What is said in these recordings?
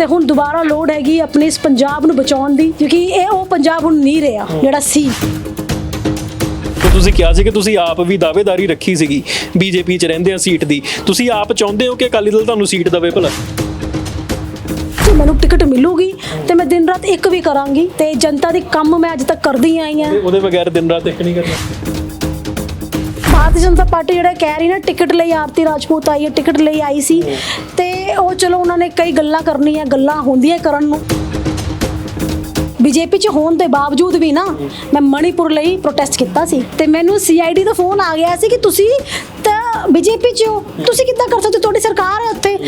ਤੇ ਹੁਣ ਦੁਬਾਰਾ ਲੋੜ ਹੈਗੀ ਆਪਣੇ ਇਸ ਪੰਜਾਬ ਨੂੰ ਬਚਾਉਣ ਦੀ ਕਿਉਂਕਿ ਇਹ ਉਹ ਪੰਜਾਬ ਹੁਣ ਨਹੀਂ ਰਿਹਾ ਜਿਹੜਾ ਸੀ। ਤੇ ਤੁਸੀਂ ਕਿਹਾ ਸੀ ਕਿ ਤੁਸੀਂ ਆਪ ਵੀ ਦਾਅਵੇਦਾਰੀ ਰੱਖੀ ਸੀਗੀ ਬੀਜੇਪੀ 'ਚ ਰਹਿੰਦੇ ਆ ਸੀਟ ਦੀ। ਤੁਸੀਂ ਆਪ ਚਾਹੁੰਦੇ ਹੋ ਕਿ ਅਕਾਲੀ ਦਲ ਤੁਹਾਨੂੰ ਸੀਟ ਦੇਵੇ ਭਲਾ? ਜੇ ਮੈਨੂੰ ਟਿਕਟ ਮਿਲੂਗੀ ਤੇ ਮੈਂ ਦਿਨ ਰਾਤ ਇੱਕ ਵੀ ਕਰਾਂਗੀ ਤੇ ਜਨਤਾ ਦੇ ਕੰਮ ਮੈਂ ਅੱਜ ਤੱਕ ਕਰਦੀ ਆਈ ਤੇ ਉਹਦੇ ਬਗੈਰ ਦਿਨ ਰਾਤ ਇੱਕ ਨਹੀਂ ਕਰਨਾ। ਭਾਰਤੀ ਜਨਤਾ ਪਾਰਟੀ ਜਿਹੜਾ ਕਹਿ ਰਹੀ ਨਾ ਟਿਕਟ ਲਈ ਆਰਤੀ ਰਾਜਪੂਤ ਆਈ ਹੈ ਟਿਕਟ ਲਈ ਆਈ ਸੀ। ਤੇ ਉਹ ਚਲੋ ਉਹਨਾਂ ਨੇ ਕਈ ਗੱਲਾਂ ਕਰਨੀਆਂ, ਗੱਲਾਂ ਹੁੰਦੀਆਂ ਕਰਨ ਨੂੰ। ਬੀਜੇਪੀ ਚ ਹੋਣ ਦੇ ਬਾਵਜੂਦ ਵੀ ਨਾ, ਮੈਂ ਮਣੀਪੁਰ ਲਈ ਪ੍ਰੋਟੈਸਟ ਕੀਤਾ ਸੀ ਤੇ ਮੈਨੂੰ ਸੀਆਈਡੀ ਦਾ ਫੋਨ ਆ ਗਿਆ ਸੀ ਕਿ ਤੁਸੀਂ ਤਾਂ ਬੀਜੇਪੀ ਚ ਹੋ। ਤੁਸੀਂ ਕਿੱਦਾਂ ਕਰ ਸਕਦੇ ਹੋ? ਤੁਹਾਡੀ ਸਰਕਾਰ ਹੈ ਉੱਥੇ।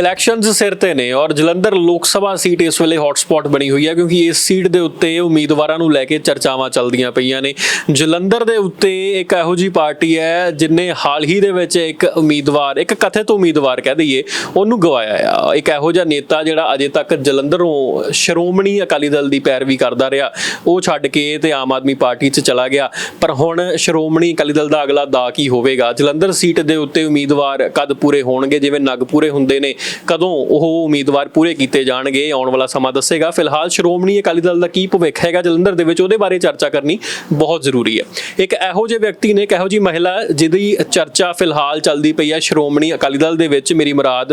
ਇਲੈਕਸ਼ਨਸ ਸਿਰ ਤੇ ਨੇ ਔਰ ਜਲੰਧਰ ਲੋਕ ਸਭਾ ਸੀਟ ਇਸ ਵੇਲੇ ਹੌਟਸਪੌਟ ਬਣੀ ਹੋਈ ਹੈ ਕਿਉਂਕਿ ਇਸ ਸੀਟ ਦੇ ਉੱਤੇ ਉਮੀਦਵਾਰਾਂ ਨੂੰ ਲੈ ਕੇ ਚਰਚਾਵਾਂ ਚੱਲਦੀਆਂ ਪਈਆਂ ਨੇ। ਜਲੰਧਰ ਦੇ ਉੱਤੇ ਇੱਕ ਇਹੋ ਜੀ ਪਾਰਟੀ ਹੈ ਜਿਨੇ ਹਾਲ ਹੀ ਦੇ ਵਿੱਚ ਇੱਕ ਉਮੀਦਵਾਰ, ਇੱਕ ਕਥਿਤ ਉਮੀਦਵਾਰ ਕਹਿ ਦਈਏ, ਉਹਨੂੰ ਗਵਾਇਆ ਆ। ਇੱਕ ਇਹੋ ਜਿਹਾ ਨੇਤਾ ਜਿਹੜਾ ਅਜੇ ਤੱਕ ਜਲੰਧਰੋਂ ਸ਼੍ਰੋਮਣੀ ਅਕਾਲੀ ਦਲ ਦੀ ਪੈਰਵੀ ਕਰਦਾ ਰਿਹਾ, ਉਹ ਛੱਡ ਕੇ ਤੇ ਆਮ ਆਦਮੀ ਪਾਰਟੀ 'ਚ ਚਲਾ ਗਿਆ। ਪਰ ਹੁਣ ਸ਼੍ਰੋਮਣੀ ਅਕਾਲੀ ਦਲ ਦਾ ਅਗਲਾ ਦਾ ਕੀ ਹੋਵੇਗਾ? ਜਲੰਧਰ ਸੀਟ ਦੇ ਉੱਤੇ ਉਮੀਦਵਾਰ ਕਦ ਪੂਰੇ ਹੋਣਗੇ? ਜਿਵੇਂ ਨਗ ਪੂਰੇ ਹੁੰਦੇ ਨੇ ਕਦੋਂ ਉਹ ਉਮੀਦਵਾਰ ਪੂਰੇ ਕੀਤੇ ਜਾਣਗੇ ਆਉਣ ਵਾਲਾ ਸਮਾਂ ਦੱਸੇਗਾ। ਫਿਲਹਾਲ ਸ਼੍ਰੋਮਣੀ ਅਕਾਲੀ ਦਲ ਦਾ ਕੀ ਭਵਿੱਖ ਹੈਗਾ ਜਲੰਧਰ ਦੇ ਵਿੱਚ, ਉਹਦੇ ਬਾਰੇ ਚਰਚਾ ਕਰਨੀ ਬਹੁਤ ਜ਼ਰੂਰੀ ਹੈ। ਇੱਕ ਇਹੋ ਜਿਹੇ ਵਿਅਕਤੀ ਨੇ ਕਿਹੋ ਇਹੋ ਜਿਹੀ ਮਹਿਲਾ ਜਿਹਦੀ ਚਰਚਾ ਫਿਲਹਾਲ ਚੱਲਦੀ ਪਈ ਹੈ ਸ਼੍ਰੋਮਣੀ ਅਕਾਲੀ ਦਲ ਦੇ ਵਿੱਚ, ਮੇਰੀ ਮੁਰਾਦ।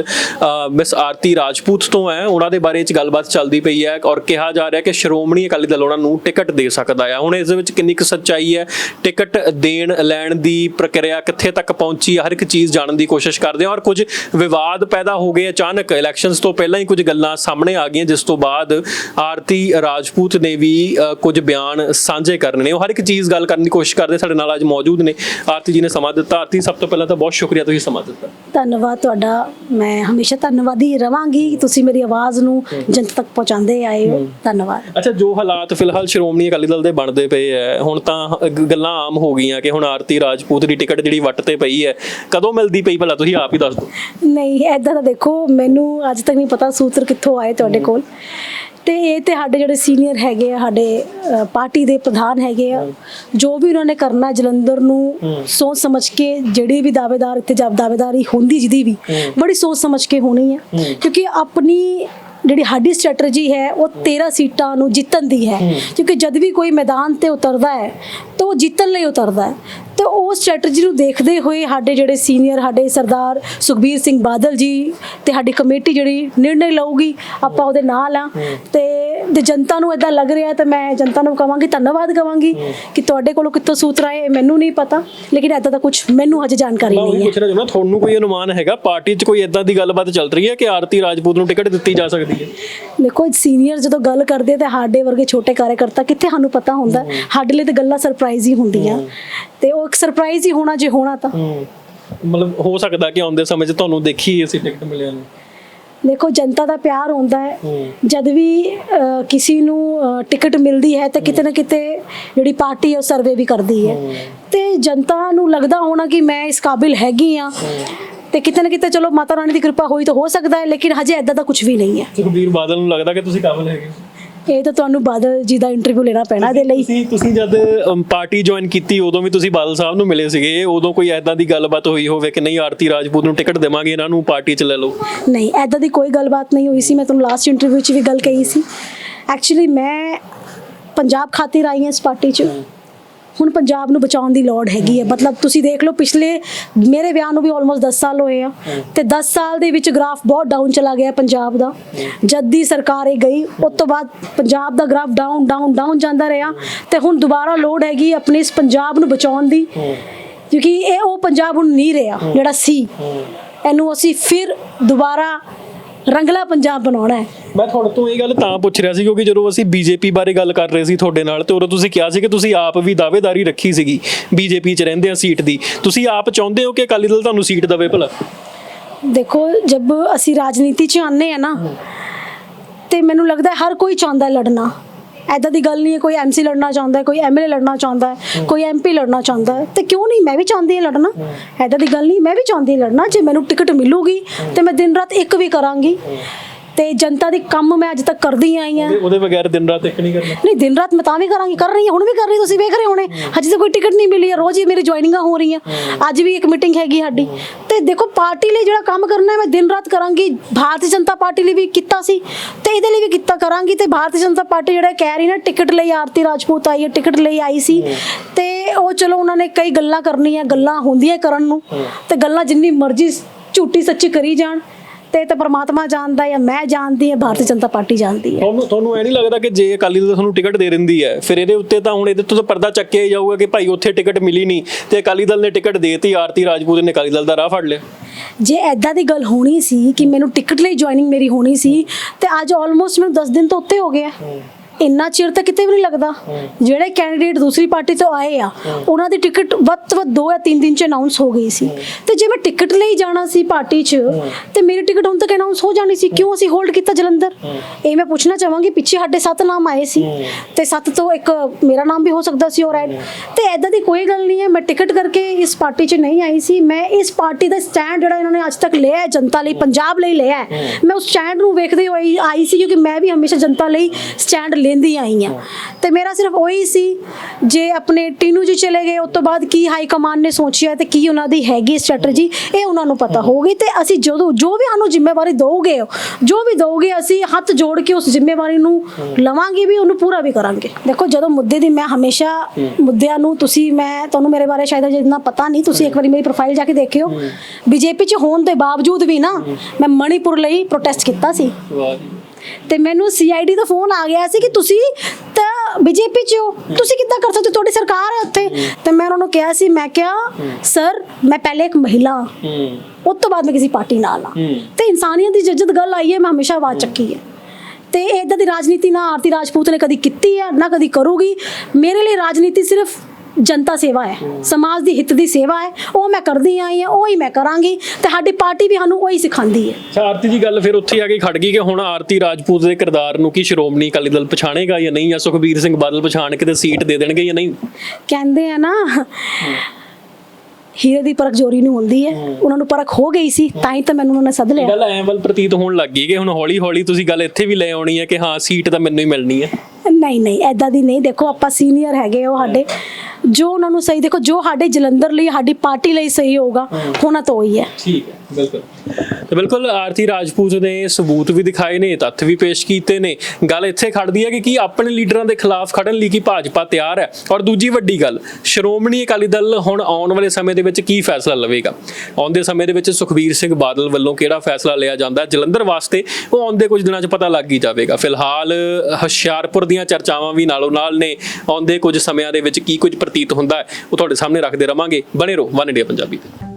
ਮਿਸ ਆਰਤੀ ਰਾਜਪੂਤ ਤੋਂ ਹੈ। ਉਹਨਾਂ ਦੇ ਬਾਰੇ ਚ ਗੱਲਬਾਤ ਚੱਲਦੀ ਪਈ ਹੈ ਔਰ ਕਿਹਾ ਜਾ ਰਿਹਾ ਕਿ ਸ਼੍ਰੋਮਣੀ ਅਕਾਲੀ ਦਲ ਉਹਨਾਂ ਨੂੰ ਟਿਕਟ ਦੇ ਸਕਦਾ ਹੈ। ਹੁਣ ਇਸ ਦੇ ਵਿੱਚ ਕਿੰਨੀ ਕੁ ਸੱਚਾਈ ਹੈ? ਟਿਕਟ ਦੇਣ, ਲੈਣ ਦੀ ਪ੍ਰਕਿਰਿਆ ਕਿੱਥੇ ਤੱਕ ਪਹੁੰਚੀ ਹਰ ਇੱਕ ਚੀਜ਼ ਜਾਣਨ ਦੀ ਕੋਸ਼ਿਸ਼ ਕਰਦੇ ਹਾਂ ਔਰ ਕੁਝ ਵਿਵਾਦ ਪੈਦਾ ਹੋ ਗਏ। ਅਚਾਨਕ ਇਲੈਕਸ਼ਨਸ ਤੋਂ ਪਹਿਲਾਂ ਹੀ ਕੁਝ ਗੱਲਾਂ ਸਾਹਮਣੇ ਆ ਗਈਆਂ ਜਿਸ ਤੋਂ ਬਾਅਦ ਆਰਤੀ ਰਾਜਪੂਤ ਨੇ ਵੀ ਅ, ਕੁਝ ਬਿਆਨ ਸਾਂਝੇ ਕਰਨੇ ਨੇ। ਉਹ ਹਰ ਇੱਕ ਚੀਜ਼ ਗੱਲ ਕਰਨ ਦੀ ਕੋਸ਼ਿਸ਼ ਕਰਦੇ ਸਾਡੇ ਨਾਲ ਅੱਜ ਮੌਜੂਦ ਨੇ। ਆਰਤੀ ਜੀ ਨੇ ਸਮਾਂ ਦਿੱਤਾ। ਆਰਤੀ ਸਭ ਤੋਂ ਪਹਿਲਾਂ ਤਾਂ ਬਹੁਤ ਸ਼ੁਕਰੀਆ ਤੁਸੀਂ ਸਮਾਂ ਦਿੱਤਾ। ਧੰਨਵਾਦ ਤੁਹਾਡਾ। ਮੈਂ ਹਮੇਸ਼ਾ ਧੰਨਵਾਦੀ ਰਵਾਂਗੀ। ਕਿ ਤੁਸੀਂ ਮੇਰੀ ਆਵਾਜ਼ ਨੂੰ ਜਨਤਾ ਤੱਕ ਪਹੁੰਚਾਉਂਦੇ ਆਏ ਹੋ। ਧੰਨਵਾਦ। ਅੱਛਾ ਜੋ ਹਾਲਾਤ ਫਿਲਹਾਲ ਸ਼੍ਰੋਮਣੀ ਅਕਾਲੀ ਦਲ ਦੇ ਬਣਦੇ ਪਏ ਐ ਹੁਣ ਤਾਂ ਗੱਲਾਂ ਆਮ ਹੋ ਗਈਆਂ ਕਿ ਹੁਣ ਆਰਤੀ ਰਾਜਪੂਤ ਦੀ ਟਿਕਟ ਜਿਹੜੀ ਵੱਟ ਤੇ ਪਈ ਹੈ ਕਦੋਂ ਮਿਲਦੀ ਪਈ? ਭਲਾ ਤੁਸੀਂ ਆਪ ਹੀ ਦੱਸ ਦਿਓ। ਨਹੀਂ ਐਦਾਂ ਤਾਂ ਦੇਖੋ ਮੈਨੂੰ ਅੱਜ ਤੱਕ ਨਹੀਂ ਪਤਾ ਸੂਤਰ ਕਿੱਥੋਂ ਆਏ ਤੁਹਾਡੇ ਕੋਲ। ਤੇ ਇਹ ਤੇ ਸਾਡੇ ਜਿਹੜੇ ਸੀਨੀਅਰ ਹੈਗੇ ਆ ਸਾਡੇ ਪਾਰਟੀ ਦੇ ਪ੍ਰਧਾਨ ਹੈਗੇ ਆ ਜੋ ਵੀ ਉਹਨਾਂ ਨੇ ਕਰਨਾ ਜਲੰਧਰ ਨੂੰ ਸੋਚ ਸਮਝ ਕੇ ਜਿਹੜੀ ਵੀ ਦਾਅਵੇਦਾਰ ਇੱਥੇ ਜਬ ਦਾਅਵੇਦਾਰੀ ਹੁੰਦੀ ਜਿਹਦੀ ਵੀ ਬੜੀ ਸੋਚ ਸਮਝ ਕੇ ਹੋਣੀ ਹੈ। ਕਿਉਂਕਿ ਆਪਣੀ ਜਿਹੜੀ ਸਾਡੀ ਸਟ੍ਰੈਟਜੀ ਹੈ ਉਹ 13 ਸੀਟਾਂ ਨੂੰ ਜਿੱਤਣ ਦੀ ਹੈ। ਕਿਉਂਕਿ ਜਦ ਵੀ ਕੋਈ ਮੈਦਾਨ ਤੇ ਉਤਰਦਾ ਹੈ ਤਾਂ ਉਹ ਜਿੱਤਣ ਲਈ ਉਤਰਦਾ ਹੈ। ਤੇ ਉਹ ਸਟ੍ਰੈਟਜੀ ਨੂੰ ਦੇਖਦੇ ਹੋਏ ਸਾਡੇ ਜਿਹੜੇ ਸੀਨੀਅਰ ਸਾਡੇ ਸਰਦਾਰ ਸੁਖਬੀਰ ਸਿੰਘ ਬਾਦਲ ਜੀ ਤੇ ਸਾਡੀ ਕਮੇਟੀ ਜਿਹੜੀ ਨਿਰਣੇ ਲਊਗੀ ਆਪਾਂ ਉਹਦੇ ਨਾਲ ਆ। ਤੇ ਜੇ ਜਨਤਾ ਨੂੰ ਇਦਾਂ ਲੱਗ ਰਿਹਾ ਤਾਂ ਮੈਂ ਜਨਤਾ ਨੂੰ ਕਵਾਂਗੀ ਧੰਨਵਾਦ ਕਵਾਂਗੀ ਕਿ ਤੁਹਾਡੇ ਕੋਲੋਂ ਕਿੱਥੋਂ ਸੂਤਰ ਆਏ ਮੈਨੂੰ ਨਹੀਂ ਪਤਾ ਲੇਕਿਨ ਇਦਾਂ ਦਾ ਕੁਝ ਮੈਨੂੰ ਹਜੇ ਜਾਣਕਾਰੀ ਮੈਂ ਨਹੀਂ ਹੈ। ਪੁੱਛਣਾ ਚਾਹੁੰਦਾ ਤੁਹਾਨੂੰ ਕੋਈ ਅਨੁਮਾਨ ਹੈਗਾ ਪਾਰਟੀ 'ਚ ਕੋਈ ਇਦਾਂ ਦੀ ਗੱਲਬਾਤ ਚੱਲ ਰਹੀ ਹੈ ਕਿ ਆਰਤੀ ਰਾਜਪੂਤ ਨੂੰ ਟਿਕਟ ਦਿੱਤੀ ਜਾ ਸਕਦੀ ਹੈ? ਦੇਖੋ ਸੀਨੀਅਰ ਜਦੋਂ ਗੱਲ ਕਰਦੇ ਤੇ ਸਾਡੇ ਵਰਗੇ ਛੋਟੇ ਕਾਰਜਕਰਤਾ ਕਿੱਥੇ ਸਾਨੂੰ ਪਤਾ ਹੁੰਦਾ। ਸਾਡੇ ਲਈ ਤਾਂ ਗੱਲਾਂ ਸਰਪ੍ਰਾਈਜ਼ ਹੀ ਹੁੰਦੀਆਂ। ਤੇ ਉਹ ਸਰਪ੍ਰਾਈਜ਼ ਹੀ ਹੋਣਾ ਜੇ ਹੋਣਾ ਤਾਂ। ਮਤਲਬ ਹੋ ਸਕਦਾ ਕਿ ਆਉਂਦੇ ਸਮੇਂ 'ਚ ਤੁਹਾਨੂੰ ਦੇਖੀ ਅਸੀਂ ਟਿਕਟ ਮਿਲਿਆ ਨੂੰ। ਦੇਖੋ ਜਨਤਾ ਦਾ ਪਿਆਰ ਹੁੰਦਾ ਹੈ। ਜਦ ਵੀ ਕਿਸੇ ਨੂੰ ਟਿਕਟ ਮਿਲਦੀ ਹੈ ਤਾਂ ਕਿਤੇ ਨਾ ਕਿਤੇ ਜਿਹੜੀ ਪਾਰਟੀ ਹੈ ਉਹ ਸਰਵੇ ਵੀ ਕਰਦੀ ਹੈ। ਤੇ ਜਨਤਾ ਨੂੰ ਲੱਗਦਾ ਹੋਣਾ ਕਿ ਮੈਂ ਇਸ ਕਾਬਿਲ ਹੈਗੀ ਆ ਤੇ ਕਿਤੇ ਨਾ ਕਿਤੇ ਚਲੋ ਮਾਤਾ ਰਾਣੀ ਦੀ ਕਿਰਪਾ ਹੋਈ ਤਾਂ ਹੋ ਸਕਦਾ ਹੈ ਲੇਕਿਨ ਹਜੇ ਐਦਾਂ ਦਾ ਕੁਝ ਵੀ ਨਹੀਂ ਹੈ। ਸੁਖਬੀਰ ਬਾਦਲ ਨੂੰ ਲੱਗਦਾ ਕਿ ਤੁਸੀਂ ਕਾਬਲ ਹੈਗੇ ਇਹ ਤਾਂ ਤੁਹਾਨੂੰ ਬਾਦਲ ਜੀ ਦਾ ਇੰਟਰਵਿਊ ਲੈਣਾ ਪੈਣਾ ਇਹਦੇ ਲਈ। ਤੁਸੀਂ ਤੁਸੀਂ ਜਦ ਪਾਰਟੀ ਜੁਆਇਨ ਕੀਤੀ ਉਦੋਂ ਵੀ ਤੁਸੀਂ ਬਾਦਲ ਸਾਹਿਬ ਨੂੰ ਮਿਲੇ ਸੀਗੇ। ਉਦੋਂ ਕੋਈ ਐਦਾਂ ਦੀ ਗੱਲਬਾਤ ਹੋਈ ਹੋਵੇ ਕਿ ਨਹੀਂ ਆਰਤੀ ਰਾਜਪੂਤ ਨੂੰ ਟਿਕਟ ਦੇਵਾਂਗੇ ਇਹਨਾਂ ਨੂੰ ਪਾਰਟੀ 'ਚ ਲੈ ਲਓ? ਨਹੀਂ ਐਦਾਂ ਦੀ ਕੋਈ ਗੱਲਬਾਤ ਨਹੀਂ ਹੋਈ ਸੀ। ਮੈਂ ਤੁਹਾਨੂੰ ਲਾਸਟ ਇੰਟਰਵਿਊ 'ਚ ਵੀ ਗੱਲ ਕਹੀ ਸੀ। ਐਕਚੁਅਲੀ ਮੈਂ ਪੰਜਾਬ ਖਾਤਰ ਆਈ ਹਾਂ ਇਸ ਪਾਰਟੀ 'ਚ। ਹੁਣ ਪੰਜਾਬ ਨੂੰ ਬਚਾਉਣ ਦੀ ਲੋੜ ਹੈਗੀ ਹੈ। ਮਤਲਬ ਤੁਸੀਂ ਦੇਖ ਲਓ, ਪਿਛਲੇ ਮੇਰੇ ਵਿਆਹ ਨੂੰ ਵੀ ਆਲਮੋਸਟ 10 ਸਾਲ ਹੋਏ ਆ। ਤੇ 10 ਸਾਲ ਦੇ ਵਿੱਚ ਗ੍ਰਾਫ ਬਹੁਤ ਡਾਊਨ ਚਲਾ ਗਿਆ ਪੰਜਾਬ ਦਾ। ਜਦ ਦੀ ਸਰਕਾਰ ਇਹ ਗਈ, ਉਸ ਤੋਂ ਬਾਅਦ ਪੰਜਾਬ ਦਾ ਗ੍ਰਾਫ ਡਾਊਨ ਡਾਊਨ ਡਾਊਨ ਜਾਂਦਾ ਰਿਹਾ। ਤੇ ਹੁਣ ਦੁਬਾਰਾ ਲੋੜ ਹੈਗੀ ਆਪਣੇ ਇਸ ਪੰਜਾਬ ਨੂੰ ਬਚਾਉਣ ਦੀ। ਕਿਉਂਕਿ ਇਹ ਉਹ ਪੰਜਾਬ ਹੁਣ ਨਹੀਂ ਰਿਹਾ, ਜਿਹੜਾ ਸੀ। ਇਹਨੂੰ ਅਸੀਂ ਫਿਰ ਦੁਬਾਰਾ ਰੰਗਲਾ ਪੰਜਾਬ ਬਣਾਉਣਾ ਹੈ। ਮੈਂ ਤੁਹਾਡੇ ਤੋਂ ਇਹ ਗੱਲ ਤਾਂ ਪੁੱਛ ਰਿਹਾ ਸੀ ਕਿਉਂਕਿ ਜਦੋਂ ਅਸੀਂ ਬੀਜੇਪੀ ਬਾਰੇ ਗੱਲ ਕਰ ਰਹੇ ਸੀ ਤੁਹਾਡੇ ਨਾਲ ਤੇ ਉਦੋਂ ਤੁਸੀਂ ਕਿਹਾ ਸੀ ਕਿ ਤੁਸੀਂ ਆਪ ਵੀ ਦਾਅਵੇਦਾਰੀ ਰੱਖੀ ਸੀਗੀ ਬੀਜੇਪੀ 'ਚ ਰਹਿੰਦੇ ਆ ਸੀਟ ਦੀ। ਤੁਸੀਂ ਆਪ ਚਾਹੁੰਦੇ ਹੋ ਕਿ ਅਕਾਲੀ ਦਲ ਤੁਹਾਨੂੰ ਸੀਟ ਦੇਵੇ ਭਲਾ? ਦੇਖੋ ਜਦ ਅਸੀਂ ਰਾਜਨੀਤੀ 'ਚ ਆਨੇ ਆ ਨਾ ਤੇ ਮੈਨੂੰ ਲੱਗਦਾ ਹਰ ਕੋਈ ਚਾਹੁੰਦਾ ਲੜਨਾ। ਐਦਾਂ ਦੀ ਗੱਲ ਨਹੀਂ ਹੈ ਕੋਈ ਐਮਸੀ ਲੜਨਾ ਚਾਹੁੰਦਾ ਹੈ ਕੋਈ ਐਮਐਲਏ ਲੜਨਾ ਚਾਹੁੰਦਾ ਹੈ ਕੋਈ ਐਮਪੀ ਲੜਨਾ ਚਾਹੁੰਦਾ ਹੈ ਤੇ ਕਿਉਂ ਨਹੀਂ? ਮੈਂ ਵੀ ਚਾਹੁੰਦੀ ਹਾਂ ਲੜਨਾ। ਐਦਾਂ ਦੀ ਗੱਲ ਨਹੀਂ ਮੈਂ ਵੀ ਚਾਹੁੰਦੀ ਹਾਂ ਲੜਨਾ। ਜੇ ਮੈਨੂੰ ਟਿਕਟ ਮਿਲੂਗੀ ਤੇ ਮੈਂ ਦਿਨ ਰਾਤ ਇੱਕ ਵੀ ਕਰਾਂਗੀ। ਤੇ ਜਨਤਾ ਦੀ ਕੰਮ ਮੈਂ ਅੱਜ ਤੱਕ ਕਰਦੀ ਆਈ ਹਾਂ ਉਹਦੇ- ਬਗੈਰ ਦਿਨ ਰਾਤ ਇੱਕ ਨਹੀਂ ਕਰਨਾ। ਨਹੀਂ ਦਿਨ ਰਾਤ ਮੈਂ ਤਾਂ ਵੀ ਕਰਾਂਗੀ ਕਰ ਰਹੀ ਹਾਂ ਹੁਣ ਵੀ ਕਰ ਰਹੀ ਤੁਸੀਂ ਵੇਖ ਰਹੇ ਹੋਣੇ। ਹਜੇ ਤਾਂ ਕੋਈ ਟਿਕਟ ਨਹੀਂ ਮਿਲੀ ਹੈ ਰੋਜ਼ ਹੀ ਮੇਰੀ ਜੁਆਇਨਿੰਗਾਂ ਹੋ ਰਹੀਆਂ। ਅੱਜ ਵੀ ਇੱਕ ਮੀਟਿੰਗ ਹੈਗੀ ਸਾਡੀ। ਤੇ ਦੇਖੋ ਪਾਰਟੀ ਲਈ ਜਿਹੜਾ ਕੰਮ ਕਰਨਾ ਹੈ ਮੈਂ ਦਿਨ ਰਾਤ ਕਰਾਂਗੀ। ਭਾਰਤੀ ਜਨਤਾ ਪਾਰਟੀ ਲਈ ਵੀ ਕੀਤਾ ਸੀ ਤੇ ਇਹਦੇ ਲਈ ਵੀ ਕੀਤਾ ਕਰਾਂਗੀ। ਤੇ ਭਾਰਤੀ ਜਨਤਾ ਪਾਰਟੀ ਜਿਹੜਾ ਕਹਿ ਰਹੀ ਨਾ ਟਿਕਟ ਲਈ ਆਰਤੀ ਰਾਜਪੂਤ ਆਈ ਹੈ ਟਿਕਟ ਲਈ ਆਈ ਸੀ। ਤੇ ਉਹ ਚਲੋ ਉਹਨਾਂ ਨੇ ਕਈ ਗੱਲਾਂ ਕਰਨੀਆਂ ਗੱਲਾਂ ਹੁੰਦੀਆਂ ਕਰਨ ਨੂੰ। ਤੇ ਗੱਲਾਂ ਜਿੰਨੀ ਮਰਜ਼ੀ ਝੂਠੀ ਸੱਚੀ ਕਰੀ ਜਾਣ। ਤੇ ਇਹ ਤਾਂ ਪ੍ਰਮਾਤਮਾ ਜਾਣਦਾ ਹੈ ਮੈਂ ਜਾਣਦੀ ਹਾਂ ਭਾਰਤੀ ਜਨਤਾ ਪਾਰਟੀ ਜਾਣਦੀ ਹੈ। ਤੁਹਾਨੂੰ ਤੁਹਾਨੂੰ ਐ ਨਹੀਂ ਲੱਗਦਾ ਕਿ ਜੇ ਅਕਾਲੀ ਦਲ ਤੁਹਾਨੂੰ ਟਿਕਟ ਦੇ ਦਿੰਦੀ ਹੈ ਫਿਰ ਇਹਦੇ ਉੱਤੇ ਤਾਂ ਹੁਣ ਇਹਦੇ ਤੋਂ ਤਾਂ ਪਰਦਾ ਚੱਕਿਆ ਹੀ ਜਾਊਗਾ ਕਿ ਭਾਈ ਉੱਥੇ ਟਿਕਟ ਮਿਲੀ ਨਹੀਂ ਤੇ ਅਕਾਲੀ ਦਲ ਨੇ ਟਿਕਟ ਦੇਤੀ ਆਰਤੀ ਰਾਜਪੂਤ ਨੇ ਅਕਾਲੀ ਦਲ ਦਾ ਰਾਹ ਫੜ ਲਿਆ। ਜੇ ਐਦਾਂ ਦੀ ਗੱਲ ਹੋਣੀ ਸੀ ਕਿ ਮੈਨੂੰ ਟਿਕਟ ਲਈ ਜੁਆਇਨਿੰਗ ਮੇਰੀ ਹੋਣੀ ਸੀ ਤੇ ਅੱਜ ਆਲਮੋਸਟ ਮੈਨੂੰ 10 ਦਿਨ ਤੋਂ ਉੱਤੇ ਹੋ ਗਿਆ। ਇੰਨਾ ਚਿਰ ਤਾਂ ਕਿਤੇ ਵੀ ਨਹੀਂ ਲੱਗਦਾ। ਜਿਹੜੇ ਕੈਂਡੀਡੇਟ ਦੂਸਰੀ ਪਾਰਟੀ ਤੋਂ ਆਏ ਆ ਉਹਨਾਂ ਦੀ ਟਿਕਟ ਵੱਧ ਤੋਂ ਵੱਧ 2 ਜਾਂ 3 ਦਿਨ ਚ ਅਨਾਉਂਸ ਹੋ ਗਈ ਸੀ। ਤੇ ਜੇ ਮੈਂ ਟਿਕਟ ਲਈ ਜਾਣਾ ਸੀ ਪਾਰਟੀ 'ਚ ਤੇ ਮੇਰੀ ਟਿਕਟ ਹੁਣ ਤੱਕ ਅਨਾਉਂਸ ਹੋ ਜਾਣੀ ਸੀ। ਕਿਉਂ ਅਸੀਂ ਹੋਲਡ ਕੀਤਾ ਜਲੰਧਰ? ਇਹ ਮੈਂ ਪੁੱਛਣਾ ਚਾਹਾਂਗੀ ਪਿੱਛੇ ਸਾਡੇ ਸੱਤ ਨਾਮ ਆਏ ਸੀ। ਤੇ ਸੱਤ ਤੋਂ ਇੱਕ ਮੇਰਾ ਨਾਮ ਵੀ ਹੋ ਸਕਦਾ ਸੀ ਔਰ ਐਡ ਤੇ ਐਦਾਂ ਦੀ ਕੋਈ ਗੱਲ ਨਹੀਂ ਹੈ। ਮੈਂ ਟਿਕਟ ਕਰਕੇ ਇਸ ਪਾਰਟੀ 'ਚ ਨਹੀਂ ਆਈ ਸੀ। ਮੈਂ ਇਸ ਪਾਰਟੀ ਦਾ ਸਟੈਂਡ ਜਿਹੜਾ ਇਹਨਾਂ ਨੇ ਅੱਜ ਤੱਕ ਲਿਆ ਹੈ ਜਨਤਾ ਲਈ ਪੰਜਾਬ ਲਈ ਲਿਆ ਹੈ ਮੈਂ ਉਸ ਸਟੈਂਡ ਨੂੰ ਵੇਖਦੇ ਹੋਏ ਆਈ ਸੀ ਕਿਉਂਕਿ ਮੈਂ ਵੀ ਹਮੇਸ਼ਾ ਜਨਤਾ ਲਈ ਸਟੈਂਡ ਲੈਂਦੀ ਆਈ ਹਾਂ। ਤੇ ਮੇਰਾ ਸਿਰਫ ਉਹੀ ਸੀ ਜੇ ਆਪਣੇ ਟੀਨੂ ਜੀ ਚਲੇ ਗਏ ਉਸ ਤੋਂ ਬਾਅਦ ਕੀ ਹਾਈ ਕਮਾਂਡ ਨੇ ਸੋਚਿਆ ਤੇ ਕੀ ਉਹਨਾਂ ਦੀ ਹੈਗੀ ਸਟ੍ਰੈਟਜੀ ਇਹ ਉਹਨਾਂ ਨੂੰ ਪਤਾ ਹੋਊਗੀ ਤੇ ਅਸੀਂ ਜਦੋਂ ਜੋ ਵੀ ਸਾਨੂੰ ਜ਼ਿੰਮੇਵਾਰੀ ਦੋਗੇ ਜੋ ਵੀ ਦੋਗੇ ਅਸੀਂ ਹੱਥ ਜੋੜ ਕੇ ਉਸ ਜ਼ਿੰਮੇਵਾਰੀ ਨੂੰ ਲਵਾਂਗੇ ਵੀ ਉਹਨੂੰ ਪੂਰਾ ਵੀ ਕਰਾਂਗੇ। ਦੇਖੋ ਜਦੋਂ ਮੁੱਦੇ ਦੀ ਮੈਂ ਹਮੇਸ਼ਾ ਮੁੱਦਿਆਂ ਨੂੰ ਤੁਸੀਂ ਮੈਂ ਤੁਹਾਨੂੰ ਮੇਰੇ ਬਾਰੇ ਸ਼ਾਇਦ ਇतना ਪਤਾ ਨਹੀਂ ਤੁਸੀਂ ਇੱਕ ਵਾਰੀ ਮੇਰੀ ਪ੍ਰੋਫਾਈਲ ਜਾ ਕੇ ਦੇਖਿਓ। ਬੀਜੇਪੀ ਚ ਹੋਣ ਦੇ ਬਾਵਜੂਦ ਵੀ ਨਾ ਮੈਂ ਮਣੀਪੁਰ ਲਈ ਪ੍ਰੋਟੈਸਟ ਕੀਤਾ ਸੀ। ਵਾਹ ਤੇ ਮੈਨੂੰ ਸੀਆਈਡੀ ਦਾ ਫੋਨ ਆ ਗਿਆ ਸੀ ਕਿ ਤੁਸੀਂ ਤਾਂ ਬੀਜੇਪੀ ਚ ਹੋ ਤੁਸੀਂ ਕਿੱਦਾਂ ਕਰ ਸਕਦੇ ਹੋ? ਤੁਹਾਡੀ ਸਰਕਾਰ ਹੈ ਉੱਥੇ ਤੇ ਮੈਂ ਉਹਨਾਂ ਨੂੰ ਕਿਹਾ ਸੀ ਮੈਂ ਕਿਹਾ ਸਰ ਮੈਂ ਪਹਿਲੇ ਇੱਕ ਮਹਿਲਾ ਹਾਂ। ਹੂੰ ਉਸ ਤੋਂ ਬਾਅਦ ਮੈਂ ਕਿਸੇ ਪਾਰਟੀ ਨਾਲ ਆ ਹੂੰ। ਤੇ ਇਨਸਾਨੀਅਤ ਦੀ ਜਿੱਜਤ ਗੱਲ ਆਈ ਹੈ ਮੈਂ ਹਮੇਸ਼ਾ ਆਵਾਜ਼ ਚੱਕੀ ਹੈ ਤੇ ਇਦਾਂ ਦੀ ਰਾਜਨੀਤੀ ਨਾ ਆਰਤੀ ਰਾਜਪੂਤ ਨੇ ਕਦੀ ਕੀਤੀ ਹੈ ਨਾ ਕਦੀ ਕਰੂਗੀ ਮੇਰੇ ਲਈ ਰਾਜਨੀਤੀ ਸਿਰਫ ਜਨਤਾ ਸੇਵਾ ਹੈ। ਸਮਾਜ ਦੀ ਹਿੱਤ ਦੀ ਸੇਵਾ ਹੈ। ਉਹ ਮੈਂ ਕਰਦੀ ਆਈ ਹਾਂ ਉਹ ਹੀ ਮੈਂ ਕਰਾਂਗੀ ਤੇ ਸਾਡੀ ਪਾਰਟੀ ਵੀ ਸਾਨੂੰ ਉਹੀ ਸਿਖਾਉਂਦੀ ਹੈ। ਅੱਛਾ ਆਰਤੀ ਦੀ ਗੱਲ ਫਿਰ ਉੱਥੇ ਆ ਕੇ ਖੜ ਗਈ ਕਿ ਹੁਣ ਆਰਤੀ ਰਾਜਪੂਤ ਦੇ ਕਿਰਦਾਰ ਨੂੰ ਕੀ ਸ਼੍ਰੋਮਣੀ ਅਕਾਲੀ ਦਲ ਪਛਾਣੇਗਾ ਜਾਂ ਨਹੀਂ? ਜਾਂ ਸੁਖਬੀਰ ਸਿੰਘ ਬਾਦਲ ਪਛਾਣ ਕੇ ਤੇ ਸੀਟ ਦੇ ਦੇਣਗੇ ਜਾਂ ਨਹੀਂ? ਕਹਿੰਦੇ ਆ ਨਾ ਹੀਰੇ ਦੀ ਪਰਖ ਜੋਰੀ ਨੂੰ ਹੁੰਦੀ ਹੈ। ਉਹਨਾਂ ਨੂੰ ਪਰਖ ਹੋ ਗਈ ਸੀ ਤਾਂ ਹੀ ਤਾਂ ਮੈਨੂੰ ਉਹਨਾਂ ਨੇ ਸੱਦ ਲਿਆ। ਗੱਲ ਐਂ ਵੱਲ ਪ੍ਰਤੀਤ ਹੋਣ ਲੱਗ ਗਈ ਕਿ ਹੁਣ ਹੌਲੀ ਹੌਲੀ ਤੁਸੀਂ ਗੱਲ ਇੱਥੇ ਵੀ ਲੈ ਆਉਣੀ ਹੈ ਕਿ ਹਾਂ ਸੀਟ ਤਾਂ ਮੈਨੂੰ ਹੀ ਮਿਲਣੀ ਹੈ। ਨਹੀਂ ਨਹੀਂ ਐਦਾਂ ਦੀ ਨਹੀਂ। ਦੇਖੋ ਆਪਾਂ ਸੀਨੀਅਰ ਹੈਗੇ ਉਹ ਸਾਡੇ। ਜੋ ਉਹਨਾਂ ਨੂੰ ਸਹੀ ਦੇਖੋ ਜੋ ਸਾਡੇ ਜਲੰਧਰ ਲਈ ਸਾਡੀ ਪਾਰਟੀ ਲਈ ਸਹੀ ਹੋਗਾ ਹੋਣਾ ਤਾਂ ਉਹੀ ਹੈ। ਠੀਕ ਹੈ। ਬਿਲਕੁਲ। ਤੇ ਬਿਲਕੁਲ, ਆਰਤੀ ਰਾਜਪੂਤ ਨੇ ਸਬੂਤ ਵੀ ਦਿਖਾਏ ਨੇ, ਤੱਥ ਵੀ ਪੇਸ਼ ਕੀਤੇ ਨੇ। ਗੱਲ ਇੱਥੇ ਖੜਦੀ ਹੈ ਕਿ ਕੀ ਆਪਣੇ ਲੀਡਰਾਂ ਦੇ ਖਿਲਾਫ ਖੜਨ ਲਈ ਕੀ ਭਾਜਪਾ ਤਿਆਰ ਹੈ? ਔਰ ਦੂਜੀ ਵੱਡੀ ਗੱਲ, ਸ਼੍ਰੋਮਣੀ ਅਕਾਲੀ ਦਲ ਹੁਣ ਆਉਣ ਵਾਲੇ ਸਮੇਂ ਦੇ ਵਿੱਚ ਕੀ ਫੈਸਲਾ ਲਵੇਗਾ? ਆਉਂਦੇ ਸਮੇਂ ਦੇ ਵਿੱਚ ਸੁਖਬੀਰ ਸਿੰਘ ਬਾਦਲ ਵੱਲੋਂ ਕਿਹੜਾ ਫੈਸਲਾ ਲਿਆ ਜਾਂਦਾ ਜਲੰਧਰ ਵਾਸਤੇ ਉਹ ਆਉਂਦੇ ਕੁਝ ਦਿਨਾਂ 'ਚ ਪਤਾ ਲੱਗ ਹੀ ਜਾਵੇਗਾ। ਫਿਲਹਾਲ, ਹੁਸ਼ਿਆਰਪੁਰ ਦੀਆਂ ਚਰਚਾਵਾਂ ਵੀ ਨਾਲੋਂ ਨਾਲ ਨੇ। ਆਉਂਦੇ ਕੁਝ ਸਮਿਆਂ ਦੇ ਵਿੱਚ ਕੀ ਕੁਝ ਪ੍ਰਤੀਤ ਹੁੰਦਾ ਹੈ, ਉਹ ਤੁਹਾਡੇ ਸਾਹਮਣੇ ਰੱਖਦੇ ਰਵਾਂਗੇ। ਬਣੇ ਰਹੋ, ਵਨ ਇੰਡੀਆ ਪੰਜਾਬੀ ਤੇ।